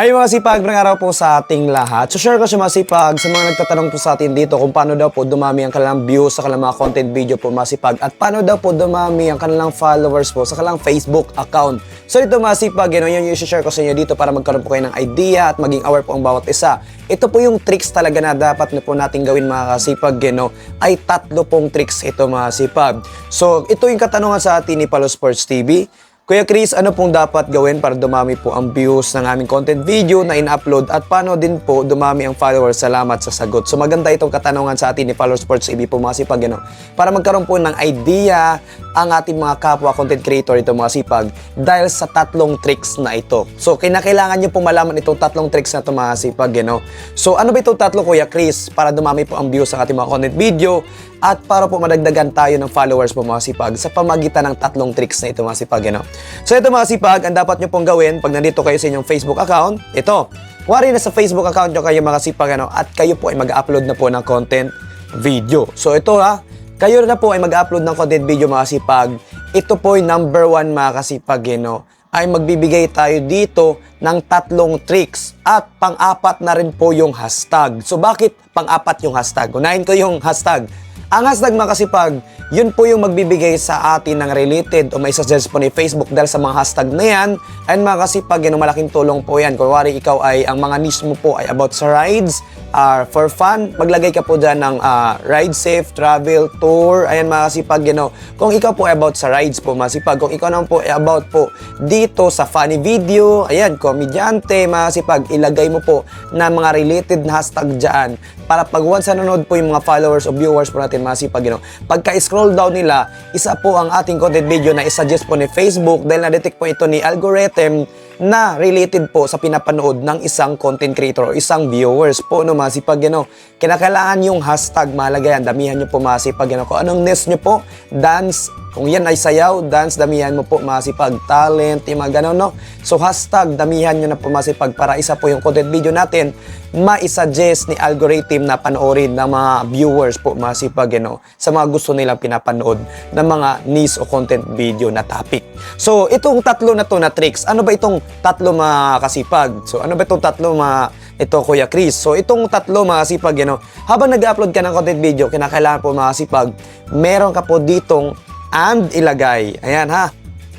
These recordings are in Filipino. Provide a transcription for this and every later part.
Ay mga sipag, magandang araw po sa ating lahat. So share ko siya mga sipag sa mga nagtatanong po sa atin dito kung paano daw po dumami ang kanilang views sa kanilang mga content video po mga sipag at paano daw po dumami ang kanilang followers po sa kanilang Facebook account. So ito mga sipag, yun, yun yung share ko sa inyo dito para magkaroon po kayo ng idea at maging aware po ang bawat isa. Ito po yung tricks talaga na dapat na po natin gawin mga kasipag, you ay tatlo pong tricks ito mga sipag. So ito yung katanungan sa atin ni Palo Sports TV. Kuya Chris, ano pong dapat gawin para dumami po ang views ng aming content video na in-upload at paano din po dumami ang followers? Salamat sa sagot. So maganda itong katanungan sa atin ni Follow Sports TV po mga sipag, ano, para magkaroon po ng idea ang ating mga kapwa content creator ito mga sipag dahil sa tatlong tricks na ito. So kinakailangan nyo po malaman itong tatlong tricks na ito mga sipag, know. So ano ba itong tatlo Kuya Chris para dumami po ang views ng ating mga content video at para po madagdagan tayo ng followers po mga sipag sa pamagitan ng tatlong tricks na ito mga sipag, know. So ito mga sipag, ang dapat nyo pong gawin pag nandito kayo sa inyong Facebook account, ito. Wari na sa Facebook account nyo kayo mga sipag, ano, at kayo po ay mag-upload na po ng content video. So ito ha, kayo na po ay mag-upload ng content video mga sipag. Ito po ay number one mga kasipag, you know, ay magbibigay tayo dito ng tatlong tricks at pang-apat na rin po yung hashtag. So bakit pang-apat yung hashtag? Unahin ko yung hashtag. Ang hashtag mga kasipag, yun po yung magbibigay sa atin ng related o may suggest po ni Facebook dahil sa mga hashtag na yan. And mga kasipag, ang malaking tulong po yan. Kung wari ikaw ay, ang mga niche mo po ay about sa rides, uh, for fun, maglagay ka po dyan ng uh, ride safe, travel, tour, ayan mga kasipag, know. Kung ikaw po ay about sa rides po, mga kung ikaw naman po ay about po dito sa funny video, ayan, komedyante, mga kasipag, ilagay mo po na mga related na hashtag dyan para pag once nanonood po yung mga followers o viewers po natin mga sipag, you know, pagka-scroll down nila, isa po ang ating content video na isuggest po ni Facebook dahil na-detect po ito ni algorithm na related po sa pinapanood ng isang content creator o isang viewers po no mga sipag you know. Kinakailangan yung hashtag mahalaga yan. Damihan nyo po mga sipag you know. Kung anong niche nyo po, dance, kung yan ay sayaw, dance, damihan mo po mga sipag, talent, yung mga ganun, no? So hashtag, damihan nyo na po mga sipag para isa po yung content video natin ma-suggest ni algorithm na panoorin ng mga viewers po mga sipag, you know, sa mga gusto nilang pinapanood ng mga niche o content video na topic. So itong tatlo na to na tricks, ano ba itong tatlo mga kasipag? So ano ba itong tatlo mga ito Kuya Chris. So itong tatlo mga kasipag, you know, habang nag-upload ka ng content video, kinakailangan po mga kasipag, meron ka po ditong and ilagay. Ayan ha.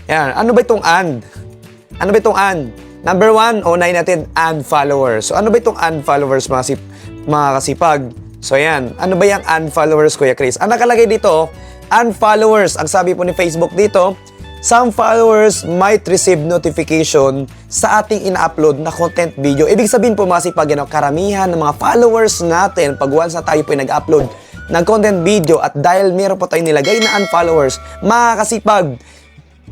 Ayan. Ano ba itong and? Ano ba itong and? Number one, unahin natin and followers. So ano ba itong and followers mga, sip, mga kasipag? So ayan. Ano ba yung and followers Kuya Chris? Ang nakalagay dito, and followers. Ang sabi po ni Facebook dito, some followers might receive notification sa ating ina-upload na content video. Ibig sabihin po mga sipag, you know, karamihan ng mga followers natin, pag once na tayo po nag-upload ng content video at dahil meron po tayong nilagay na unfollowers, mga kasipag,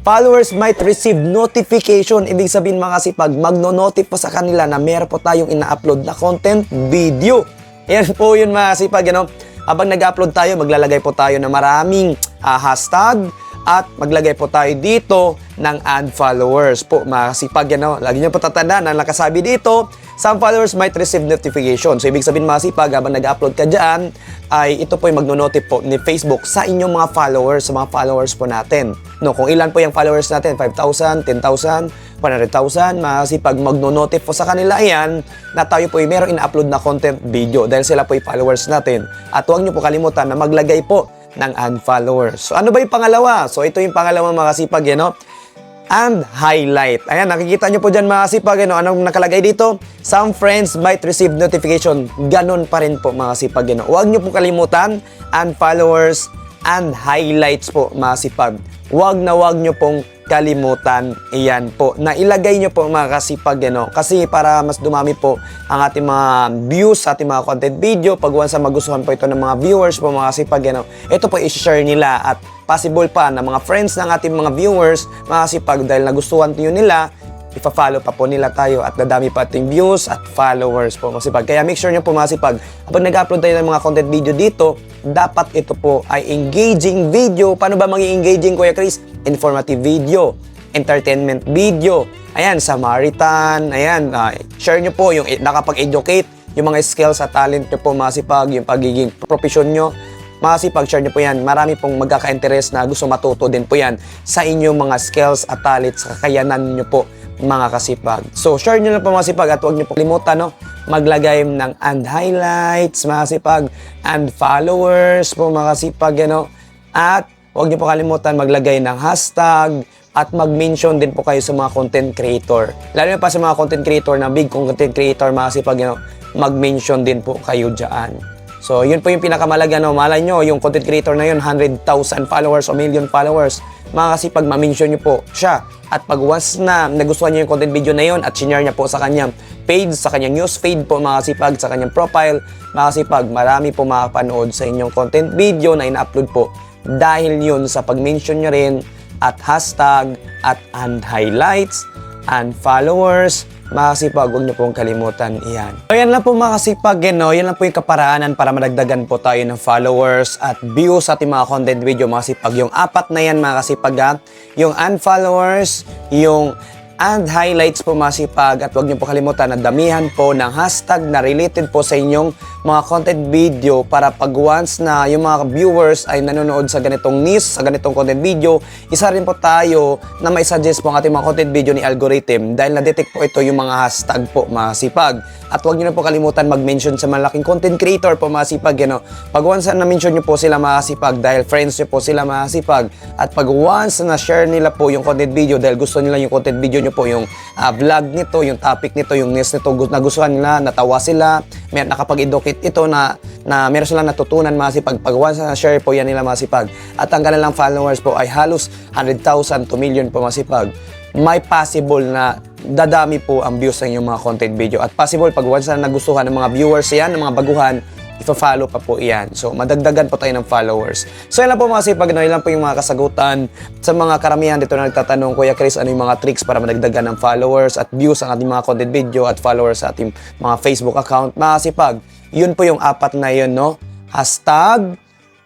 followers might receive notification. Ibig sabihin mga kasipag, magno-notif po sa kanila na meron po tayong ina-upload na content video. Yan po yun mga kasipag, you know, habang nag-upload tayo, maglalagay po tayo ng maraming ah, hashtag, at maglagay po tayo dito ng add followers po mga kasipag yan lagi nyo po tatandaan na nakasabi dito some followers might receive notification so ibig sabihin mga kasipag habang nag-upload ka dyan ay ito po yung magno-notif po ni Facebook sa inyong mga followers sa mga followers po natin no kung ilan po yung followers natin 5,000 10,000 100,000 mga kasipag magno-notif po sa kanila yan na tayo po ay meron ina-upload na content video dahil sila po yung followers natin at huwag nyo po kalimutan na maglagay po ng unfollowers. So ano ba yung pangalawa? So ito yung pangalawa mga kasipag, you know? And highlight. Ayan, nakikita nyo po dyan mga kasipag, you know? Anong nakalagay dito? Some friends might receive notification. Ganon pa rin po mga kasipag, you know? Huwag nyo po kalimutan, unfollowers and highlights po mga kasipag. Huwag na huwag nyo pong kalimutan. Iyan po. Na ilagay nyo po mga kasipag ano? Kasi para mas dumami po ang ating mga views sa ating mga content video pag once magustuhan po ito ng mga viewers po mga kasipag ano? Ito po i-share nila at possible pa na mga friends ng ating mga viewers mga kasipag dahil nagustuhan niyo nila ipa-follow pa po nila tayo at dadami pa ating views at followers po mga sipag. Kaya make sure nyo po mga sipag, kapag nag-upload tayo ng mga content video dito, dapat ito po ay engaging video. Paano ba maging engaging, Kuya Chris? Informative video, entertainment video, ayan, Samaritan, ayan, uh, share nyo po yung nakapag-educate, yung mga skills at talent nyo po mga sipag, yung pagiging profession nyo, makasipag share nyo po yan. Marami pong magkaka-interest na gusto matuto din po yan sa inyong mga skills at talents, kakayanan nyo po mga kasipag. So, share nyo na po mga kasipag at huwag nyo po kalimutan, no? Maglagay ng and highlights, mga kasipag, and followers po mga kasipag, ano? At huwag nyo po kalimutan maglagay ng hashtag at mag-mention din po kayo sa mga content creator. Lalo na pa sa mga content creator na big content creator, mga kasipag, you know, mag-mention din po kayo dyan. So, yun po yung pinakamalaga, no? Malay nyo, yung content creator na yun, 100,000 followers o million followers. Mga kasipag, ma-mention nyo po siya. At pag once na nagustuhan niyo yung content video na yun at sinare niya po sa kanyang page, sa kanyang news feed po mga kasipag, sa kanyang profile, mga kasipag, marami po makapanood sa inyong content video na ina-upload po. Dahil yun sa pag-mention nyo rin at hashtag at and highlights and followers, mga kasipag, huwag niyo pong kalimutan iyan. So yan lang po mga kasipag, no? yan lang po yung kaparaanan para madagdagan po tayo ng followers at views sa ating mga content video mga kasipag. Yung apat na yan mga kasipag, ha? yung unfollowers, yung and highlights po mga sipag at huwag niyo po kalimutan na damihan po ng hashtag na related po sa inyong mga content video para pag once na yung mga viewers ay nanonood sa ganitong niche, sa ganitong content video, isa rin po tayo na may suggest po ang ating mga content video ni algorithm dahil na-detect po ito yung mga hashtag po mga sipag. At huwag niyo na po kalimutan mag-mention sa malaking content creator po mga sipag. You know? Pag once na mention niyo po sila mga sipag dahil friends niyo po sila mga sipag at pag once na share nila po yung content video dahil gusto nila yung content video niyo po yung ah, vlog nito, yung topic nito, yung news nito, gu- nagustuhan nila, natawa sila, may nakapag-educate ito na na meron silang natutunan mga sipag. Pag once na share po yan nila mga sipag. At ang kanilang followers po ay halos 100,000 to million po mga sipag. May possible na dadami po ang views sa inyong mga content video. At possible pag once na nagustuhan ng mga viewers yan, ng mga baguhan, ifa-follow pa po iyan. So, madagdagan po tayo ng followers. So, yan lang po mga sipag, no? Yan po yung mga kasagutan sa mga karamihan dito na nagtatanong, Kuya Chris, ano yung mga tricks para madagdagan ng followers at views ang ating mga content video at followers sa ating mga Facebook account. Mga sipag, yun po yung apat na yun, no? Hashtag,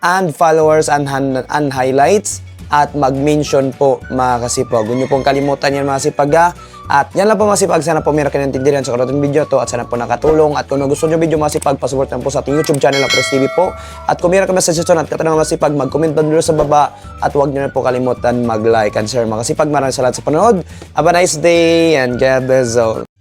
and followers and, han- and highlights at mag-mention po mga kasipag. Huwag niyo pong kalimutan yan mga sipag ha. At yan lang po mga sipag. Sana po meron kayo naintindihan sa karoting video to at sana po nakatulong. At kung gusto niyo video mga sipag, pasupport lang po sa ating YouTube channel na Press TV po. At kung meron kayo suggestion at katanungan mga sipag, mag-comment doon sa baba. At huwag niyo na po kalimutan mag-like and share mga sipag. Maraming salamat sa panonood. Have a nice day and God bless all.